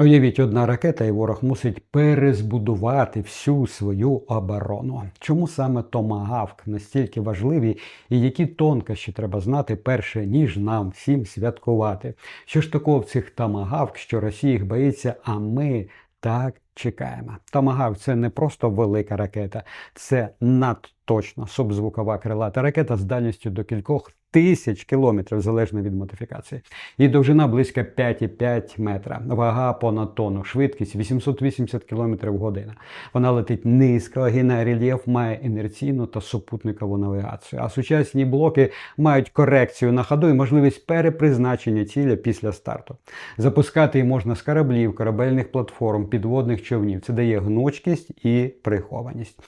Уявіть, одна ракета, і ворог мусить перезбудувати всю свою оборону. Чому саме Томагавк настільки важливий і які тонкощі треба знати перше, ніж нам всім святкувати? Що ж такого в цих Томагавк, що Росія їх боїться, а ми так чекаємо. Томагавк це не просто велика ракета, це надточна субзвукова крилата ракета з дальністю до кількох тисяч кілометрів, залежно від модифікації. Її довжина близько 5,5 метра, вага понад тонну, швидкість 880 км в годину. Вона летить низько, гине рельєф, має інерційну та супутникову навігацію. А сучасні блоки мають корекцію на ходу і можливість перепризначення цілі після старту. Запускати її можна з кораблів, корабельних платформ, підводних човнів. Це дає гнучкість і прихованість.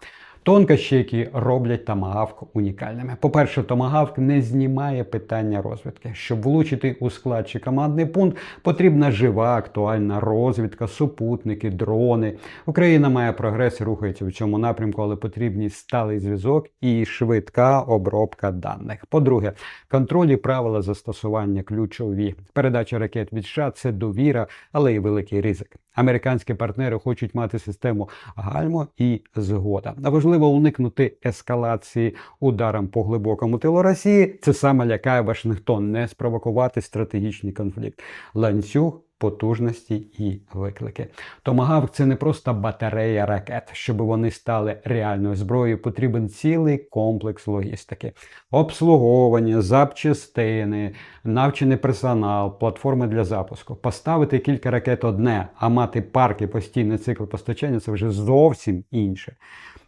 Тонкощі, які роблять Томагавк унікальними. По-перше, Томагавк не знімає питання розвідки. Щоб влучити у склад чи командний пункт, потрібна жива актуальна розвідка, супутники, дрони. Україна має прогрес і рухається в цьому напрямку, але потрібні сталий зв'язок і швидка обробка даних. По-друге, контроль і правила застосування ключові. Передача ракет від США – це довіра, але й великий ризик. Американські партнери хочуть мати систему гальмо і згода. Важливо уникнути ескалації ударом по глибокому тилу Росії. Це саме лякає Вашингтон не спровокувати стратегічний конфлікт. Ланцюг. Потужності і виклики. Томагавк це не просто батарея ракет. Щоб вони стали реальною зброєю, потрібен цілий комплекс логістики, обслуговування, запчастини, навчений персонал, платформи для запуску. Поставити кілька ракет одне, а мати парк і постійний цикл постачання це вже зовсім інше.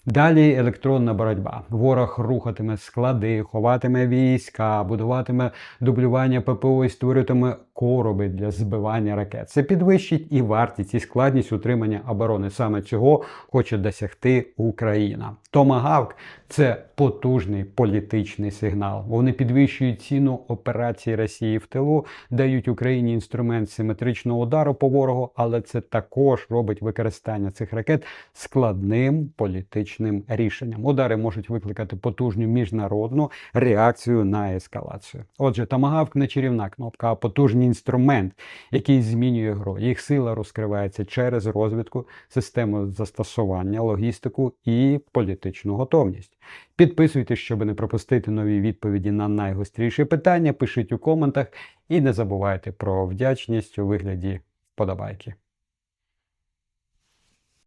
Далі електронна боротьба. Ворог рухатиме склади, ховатиме війська, будуватиме дублювання ППО і створюватиме короби для збивання ракет. Це підвищить і вартість, і складність утримання оборони. Саме цього хоче досягти Україна. Томагавк це потужний політичний сигнал. Вони підвищують ціну операції Росії в тилу, дають Україні інструмент симетричного удару по ворогу, але це також робить використання цих ракет складним політичним рішенням. Удари можуть викликати потужну міжнародну реакцію на ескалацію. Отже, Томагавк не чарівна кнопка, а потужний інструмент, який змінює гру. Їх сила розкривається через розвідку, систему застосування, логістику і політичну готовність. Підписуйтесь, щоб не пропустити нові відповіді на найгостріші питання. Пишіть у коментах і не забувайте про вдячність у вигляді вподобайки.